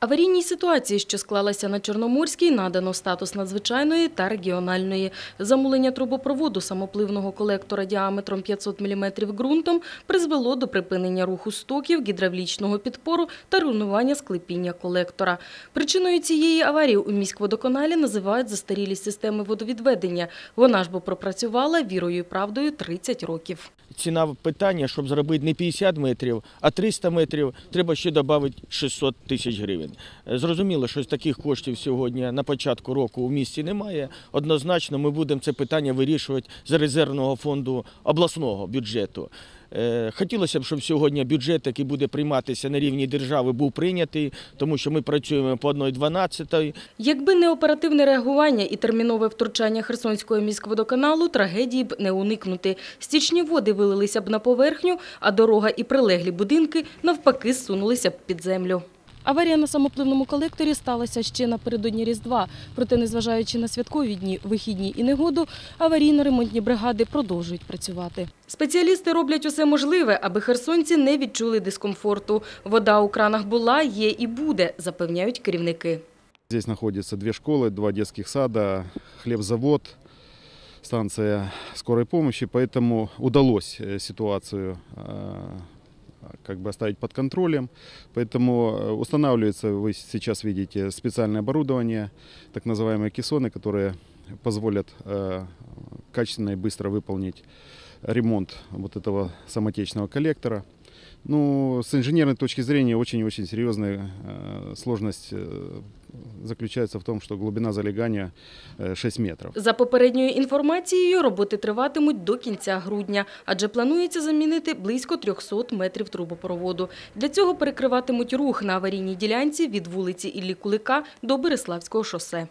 Аварійній ситуації, що склалася на Чорноморській, надано статус надзвичайної та регіональної. Замулення трубопроводу самопливного колектора діаметром 500 мм ґрунтом призвело до припинення руху стоків, гідравлічного підпору та руйнування склепіння колектора. Причиною цієї аварії у міськводоканалі називають застарілі системи водовідведення. Вона ж бо пропрацювала вірою і правдою 30 років. ціна питання, щоб зробити не 50 метрів, а 300 метрів, треба ще додати 600 тисяч гривень. Е, Зрозуміло, що таких коштів сьогодні на початку року у місті немає. Однозначно, ми будемо це питання вирішувати з резервного фонду обласного бюджету. Е, Хотілося б, щоб сьогодні бюджет, який буде прийматися на рівні держави, був прийнятий, тому що ми працюємо по 1,12. Якби не оперативне реагування і термінове втручання Херсонського міськводоканалу, трагедії б не уникнути. Стічні води вилилися б на поверхню, а дорога і прилеглі будинки навпаки зсунулися б під землю. Аварія на самопливному колекторі сталася ще напередодні Різдва. Проте, незважаючи на святкові дні, вихідні і негоду, аварійно-ремонтні бригади продовжують працювати. Спеціалісти роблять усе можливе, аби херсонці не відчули дискомфорту. Вода у кранах була, є і буде, запевняють керівники. Здесь находятся две школы, два детских сада, хлебзавод, станция скорой помощи, поэтому удалось э, ситуацию э, как бы оставить под контролем. Поэтому э, устанавливается, вы сейчас видите, специальное оборудование, так называемые кессоны, которые позволят э, качественно и быстро выполнить ремонт вот этого самотечного коллектора. Ну, с инженерной точки зрения очень-очень серьезная э, сложность э, заключается в том, что глубина залегания э, 6 метров. За попередньою інформацією, роботи триватимуть до кінця грудня, адже планується замінити близько 300 метрів трубопроводу. Для цього перекриватимуть рух на аварійній ділянці від вулиці Іллі Кулика до Береславського шосе.